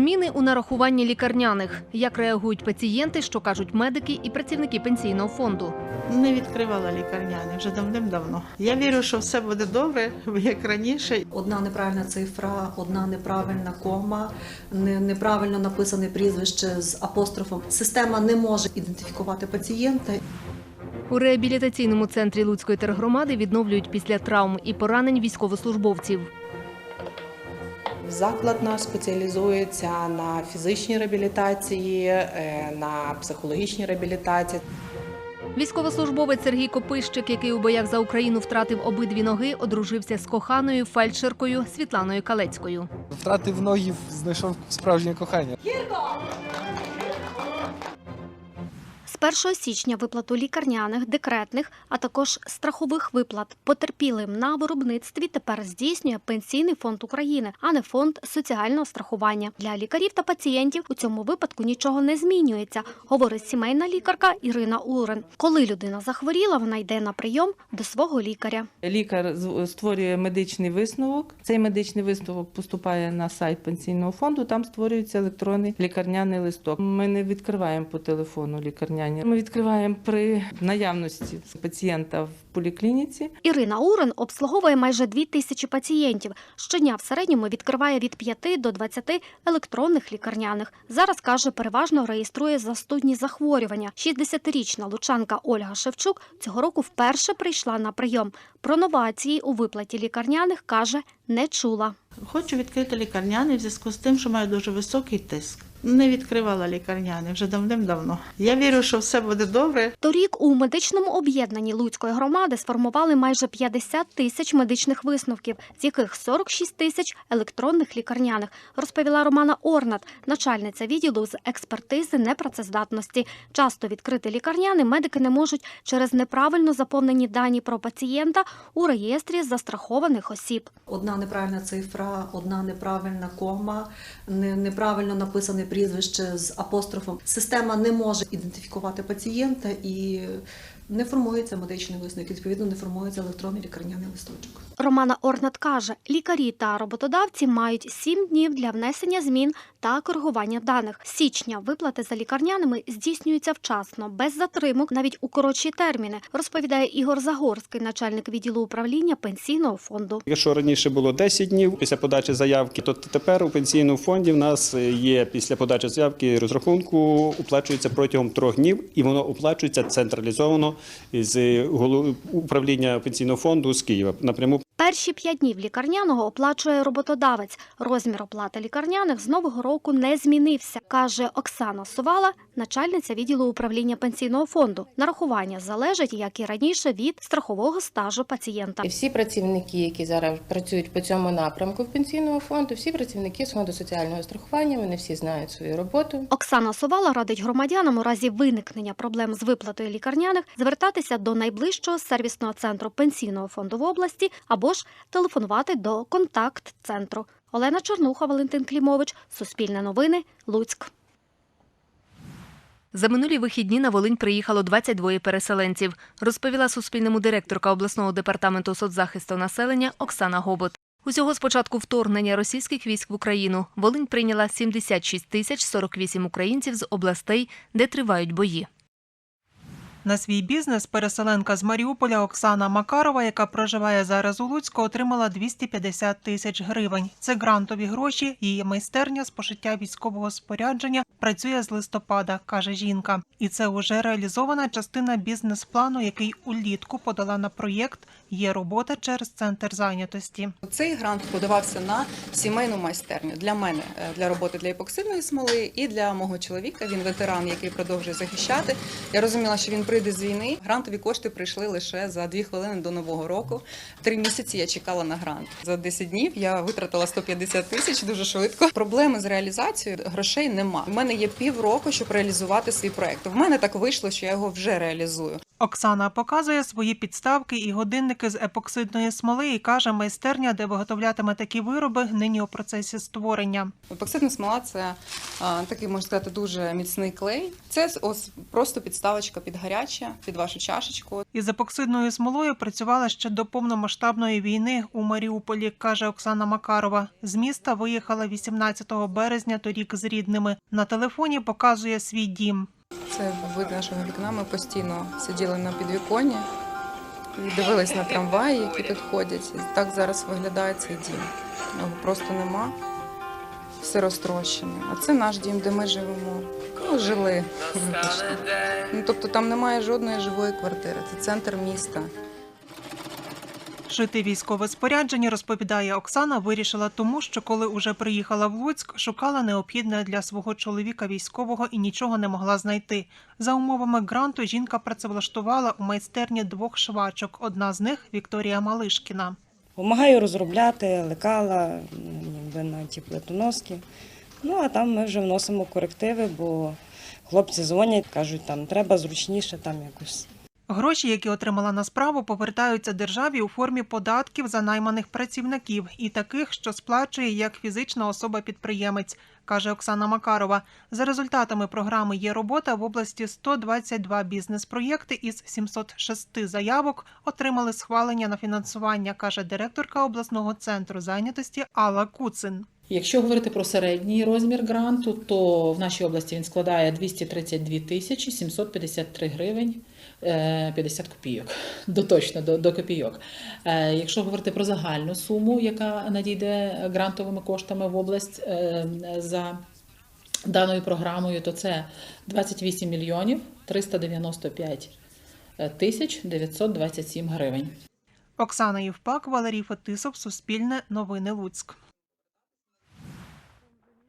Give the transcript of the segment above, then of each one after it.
Зміни у нарахуванні лікарняних. Як реагують пацієнти, що кажуть медики і працівники пенсійного фонду. Не відкривала лікарняний вже давним-давно. Я вірю, що все буде добре, як раніше. Одна неправильна цифра, одна неправильна кома, неправильно написане прізвище з апострофом. Система не може ідентифікувати пацієнта. У реабілітаційному центрі Луцької тергромади відновлюють після травм і поранень військовослужбовців. Заклад наш спеціалізується на фізичній реабілітації, е, на психологічній реабілітації. Військовослужбовець Сергій Копищик, який у боях за Україну втратив обидві ноги, одружився з коханою фельдшеркою Світланою Калецькою. Втратив ноги, знайшов справжнє кохання. З 1 січня виплату лікарняних, декретних, а також страхових виплат потерпілим на виробництві тепер здійснює Пенсійний фонд України, а не фонд соціального страхування. Для лікарів та пацієнтів у цьому випадку нічого не змінюється, говорить сімейна лікарка Ірина Урен. Коли людина захворіла, вона йде на прийом до свого лікаря. Лікар створює медичний висновок. Цей медичний висновок поступає на сайт пенсійного фонду. Там створюється електронний лікарняний листок. Ми не відкриваємо по телефону лікарняні. Ми відкриваємо при наявності пацієнта в поліклініці. Ірина Урен обслуговує майже дві тисячі пацієнтів. Щодня в середньому відкриває від 5 до 20 електронних лікарняних. Зараз каже, переважно реєструє застудні захворювання. 60-річна лучанка Ольга Шевчук цього року вперше прийшла на прийом. Про новації у виплаті лікарняних каже, не чула. Хочу відкрити лікарняний в зв'язку з тим, що маю дуже високий тиск. Не відкривала лікарняний вже давним-давно. Я вірю, що все буде добре. Торік у медичному об'єднанні Луцької громади сформували майже 50 тисяч медичних висновків, з яких 46 тисяч електронних лікарняних, розповіла Романа Орнат, начальниця відділу з експертизи непрацездатності. Часто відкрити лікарняни медики не можуть через неправильно заповнені дані про пацієнта у реєстрі застрахованих осіб. Одна неправильна цифра, одна неправильна кома, неправильно написане прізвище з апострофом. Система не може ідентифікувати пацієнта і не формується медичний висновок. Відповідно, не формується електронний лікарняний листочок. Романа Орнат каже, лікарі та роботодавці мають 7 днів для внесення змін та коригування даних. З Січня виплати за лікарняними здійснюються вчасно, без затримок, навіть у коротші терміни, розповідає Ігор Загорський, начальник відділу управління пенсійного фонду. Якщо раніше було 10 днів після подачі заявки, то тепер у пенсійному фонді в нас є після подачі заявки розрахунку, оплачується протягом трьох днів, і воно оплачується централізовано з голов- управління пенсійного фонду з Києва напряму. Перші п'ять днів лікарняного оплачує роботодавець. Розмір оплати лікарняних з нового року не змінився, каже Оксана Сувала, начальниця відділу управління пенсійного фонду. Нарахування залежить, як і раніше, від страхового стажу пацієнта. І всі працівники, які зараз працюють по цьому напрямку в пенсійному фонду, всі працівники з фонду соціального страхування, вони всі знають свою роботу. Оксана Сувала радить громадянам у разі виникнення проблем з виплатою лікарняних звертатися до найближчого сервісного центру пенсійного фонду в області або ж телефонувати до контакт-центру. Олена Чорнуха, Валентин Клімович, Суспільне новини, Луцьк. За минулі вихідні на Волинь приїхало 22 переселенців, розповіла Суспільному директорка обласного департаменту соцзахисту населення Оксана Гобот. Усього з початку вторгнення російських військ в Україну Волинь прийняла 76 тисяч 48 українців з областей, де тривають бої. На свій бізнес переселенка з Маріуполя Оксана Макарова, яка проживає зараз у Луцьку, отримала 250 тисяч гривень. Це грантові гроші. Її майстерня з пошиття військового спорядження працює з листопада, каже жінка. І це уже реалізована частина бізнес-плану, який улітку подала на проєкт Є робота через центр зайнятості. Цей грант подавався на сімейну майстерню для мене е, для роботи для епоксидної смоли і для мого чоловіка. Він ветеран, який продовжує захищати. Я розуміла, що він прийде з війни. Грантові кошти прийшли лише за дві хвилини до нового року. Три місяці я чекала на грант. За 10 днів я витратила 150 тисяч дуже швидко. Проблеми з реалізацією грошей нема. У мене є півроку, щоб реалізувати свій проект. В мене так вийшло, що я його вже реалізую. Оксана показує свої підставки і годинники з епоксидної смоли і каже, майстерня, де виготовлятиме такі вироби, нині у процесі створення. Епоксидна смола це такий можна сказати дуже міцний клей. Це ось просто підставочка під гаряче. Гаряче під вашу чашечку. Із епоксидною смолою працювала ще до повномасштабної війни у Маріуполі, каже Оксана Макарова. З міста виїхала 18 березня торік з рідними. На телефоні показує свій дім. Це вид нашого вікна. Ми постійно сиділи на підвіконні і дивились на трамваї, які тут ходять. Так зараз виглядає цей дім. Його просто нема. Все розтрощене. А це наш дім, де ми живемо. Ну, жили. Ну, тобто там немає жодної живої квартири. Це центр міста. Шити військове спорядження, розповідає Оксана, вирішила тому, що коли уже приїхала в Луцьк, шукала необхідне для свого чоловіка військового і нічого не могла знайти. За умовами гранту жінка працевлаштувала у майстерні двох швачок. Одна з них Вікторія Малишкіна. Помагаю розробляти лекала, ніби на ті плитоноски. Ну а там ми вже вносимо корективи, бо хлопці дзвонять, кажуть, там треба зручніше, там якось. Гроші, які отримала на справу, повертаються державі у формі податків за найманих працівників і таких, що сплачує як фізична особа-підприємець, каже Оксана Макарова. За результатами програми є робота в області 122 бізнес-проєкти із 706 заявок отримали схвалення на фінансування, каже директорка обласного центру зайнятості Алла Куцин. Якщо говорити про середній розмір гранту, то в нашій області він складає 232 тисячі 753 гривень 50 копійок. До точно до, до копійок. Е, Якщо говорити про загальну суму, яка надійде грантовими коштами в область е, за даною програмою, то це 28 мільйонів 395 тисяч 927 гривень. Оксана Євпак, Валерій Фетисов, Суспільне, Новини Луцьк.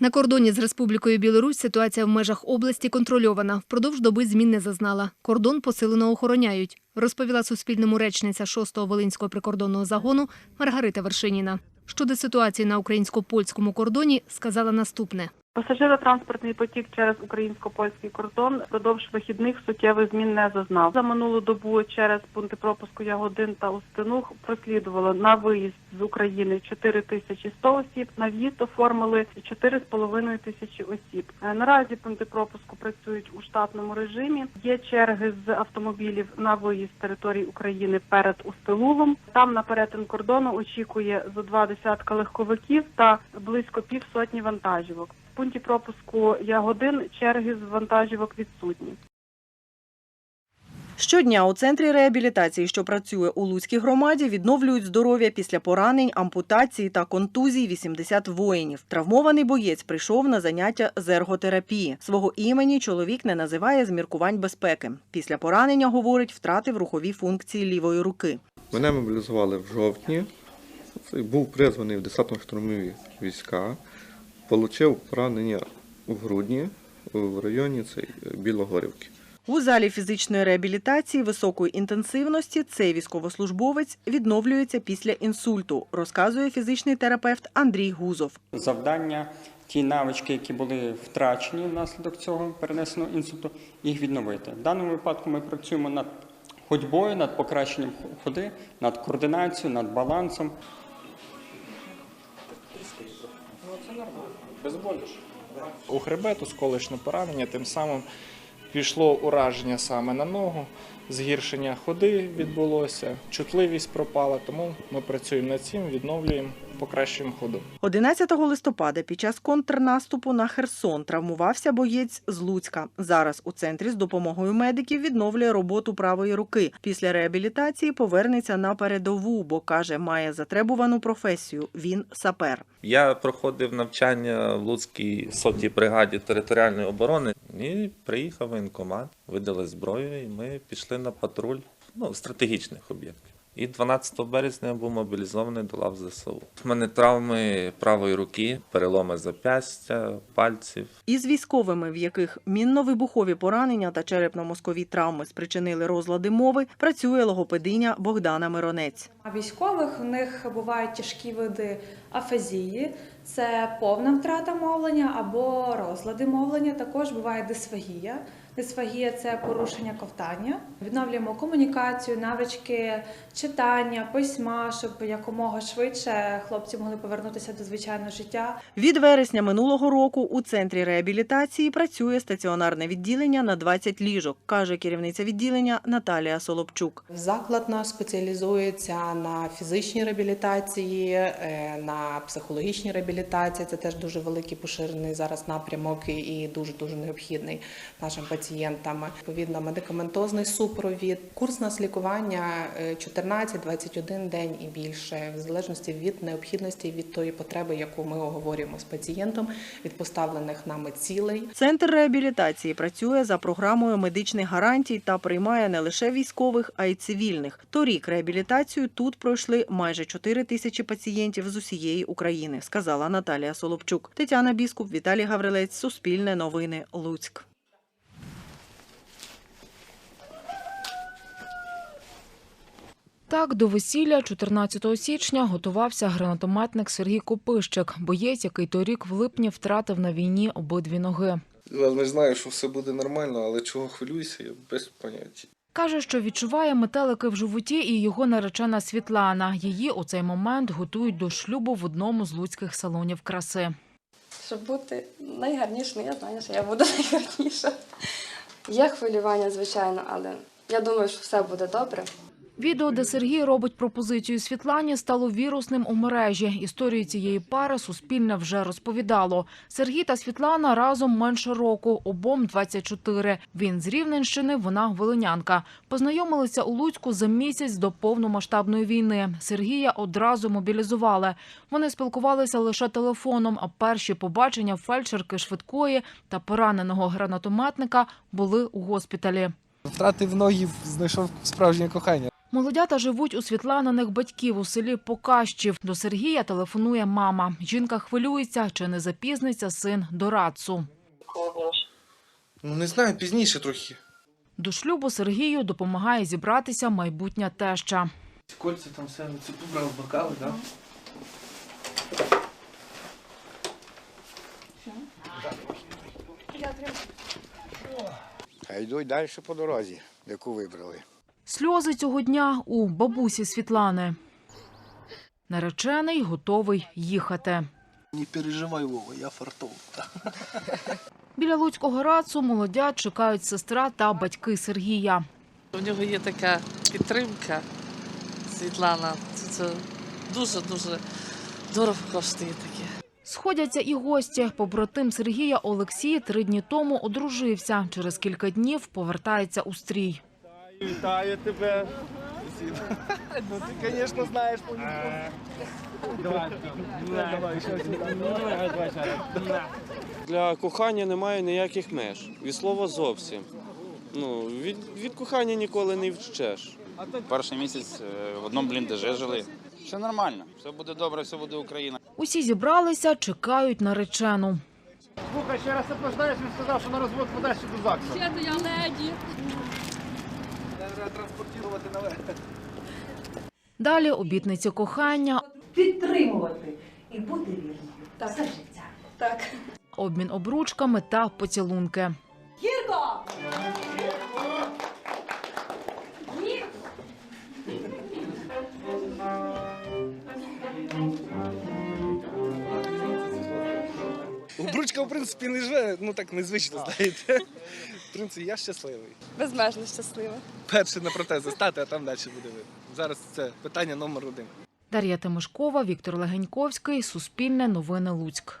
На кордоні з Республікою Білорусь ситуація в межах області контрольована. Впродовж доби змін не зазнала. Кордон посилено охороняють, розповіла Суспільному речниця 6-го Волинського прикордонного загону Маргарита Вершиніна. Щодо ситуації на українсько-польському кордоні сказала наступне. Пасажиротранспортний потік через українсько-польський кордон впродовж вихідних суттєвих змін не зазнав. За минулу добу через пункти пропуску Ягодин та Устинух прослідувало на виїзд з України 4100 осіб, на в'їзд оформили 4,5 тисячі осіб. Е, Наразі пункти пропуску працюють у штатному режимі. Є черги з автомобілів на виїзд з території України перед Устилулом. Там на перетин кордону очікує зо два десятка легковиків та близько півсотні вантажівок. Пункті пропуску Ягодин черги з вантажівок відсутні. Щодня у центрі реабілітації, що працює у Луцькій громаді, відновлюють здоров'я після поранень, ампутації та контузій 80 воїнів. Травмований боєць прийшов на заняття з ерготерапії. Свого імені чоловік не називає з міркувань безпеки. Після поранення, говорить, втратив рухові функції лівої руки. Мене мобілізували в жовтні. Був призваний в десантно-штурмові війська. Получив поранення у грудні в районі цей, Білогорівки. У залі фізичної реабілітації високої інтенсивності цей військовослужбовець відновлюється після інсульту, розказує фізичний терапевт Андрій Гузов. Завдання, ті навички, які були втрачені внаслідок цього перенесеного інсульту, їх відновити. В даному випадку ми працюємо над ходьбою, над покращенням ходи, над координацією, над балансом. У хребет осколочне поранення, тим самим пішло ураження саме на ногу, згіршення ходи відбулося, чутливість пропала, тому ми працюємо над цим, відновлюємо, покращуємо ходу. 11 листопада під час контрнаступу на Херсон травмувався боєць з Луцька. Зараз у центрі з допомогою медиків відновлює роботу правої руки. Після реабілітації повернеться на передову, бо каже, має затребувану професію. Він сапер. Я проходив навчання в Луцькій сотій бригаді територіальної оборони і приїхав воєнкомат, видали зброю, і ми пішли на патруль ну, стратегічних об'єктів. І 12 березня я був мобілізований до лав ЗСУ. У мене травми правої руки, переломи зап'ястя, пальців. Із військовими, в яких мінно-вибухові поранення та черепно-мозкові травми спричинили розлади мови, працює логопединя Богдана Миронець. А військових у них бувають тяжкі види афазії, це повна втрата мовлення або розлади мовлення. Також буває дисфагія, Дисфагія це порушення ковтання. Відновлюємо комунікацію, навички читання, письма, щоб якомога швидше хлопці могли повернутися до звичайного життя. Від вересня минулого року у центрі реабілітації працює стаціонарне відділення на 20 ліжок, каже керівниця відділення Наталія Солопчук. Заклад наш спеціалізується на фізичній реабілітації, е, на психологічній реабілітації. Це теж дуже великий поширений зараз напрямок і- і дуже дуже необхідний нашим пацієнтам. Відповідно, медикаментозний супровід. Курс нас лікування е, 14-21 день і більше, в залежності від необхідності від тої потреби, яку ми оговорюємо з пацієнтом, від поставлених нами цілей. Центр реабілітації працює за програмою медичних гарантій та приймає не лише військових, а й цивільних. Торік реабілітацію тут пройшли майже 4 тисячі пацієнтів з усієї України, сказала Наталія Солопчук. Тетяна Біскуп, Віталій Гаврилець, Суспільне новини, Луцьк. Так, до весілля 14 січня готувався гранатометник Сергій Копищик, боєць, який торік в липні втратив на війні обидві ноги. Я знаю, що все буде нормально, але чого хвилююся, я без поняття. Каже, що відчуває метелики в животі і його наречена Світлана. Її у цей момент готують до шлюбу в одному з луцьких салонів краси. Щоб бути найгарнішою, я знаю, що я буду найгарніша. Є хвилювання, звичайно, але я думаю, що все буде добре. Відео, де Сергій робить пропозицію Світлані, стало вірусним у мережі. Історію цієї пари Суспільне вже розповідало. Сергій та Світлана разом менше року, обом 24. Він з Рівненщини, вона волинянка. Познайомилися у Луцьку за місяць до повномасштабної війни. Сергія одразу мобілізували. Вони спілкувалися лише телефоном, а перші побачення фельдшерки швидкої та пораненого гранатометника були у госпіталі. Втратив ноги, знайшов справжнє кохання. Молодята живуть у Світланиних батьків у селі Покащів. До Сергія телефонує мама. Жінка хвилюється, чи не запізниться син до радцу. Ну не знаю, пізніше трохи. До шлюбу Сергію допомагає зібратися майбутня теща. Кольця там все, це побрав бокали, так? А йдуть далі по дорозі, яку вибрали. Сльози цього дня у бабусі Світлани. Наречений готовий їхати. Не переживай, Вова, я фартов. Біля Луцького рацу молодят чекають сестра та батьки Сергія. У нього є така підтримка, Світлана. Це, це дуже-дуже дорого коштує таке. Сходяться і гості. Побратим Сергія Олексій три дні тому одружився. Через кілька днів повертається у стрій. Вітаю тебе. Ну ти, звісно, знаєш по Для кохання немає ніяких меж. Від слова зовсім. Ну, від, від кохання ніколи не вчеш. Перший місяць е, в одному бліндажі жили. Все нормально, все буде добре, все буде Україна. Усі зібралися, чекають наречену. Слухай, ще раз опознаюсь, він сказав, що на розвод подасть до ЗАГСу. Ще то я леді. Треба транспортувати наверх. Далі обітниця кохання, підтримувати і бути вірною Так. все життя. Так. обмін обручками та поцілунки. Гірко! Обручка, в принципі, не живе, ну так незвично, знаєте. В принципі, я щасливий. Безмежно щаслива. Перше на протези стати, а там далі буде видно. Зараз це питання номер один. Дар'я Тимошкова, Віктор Легеньковський, Суспільне новини Луцьк.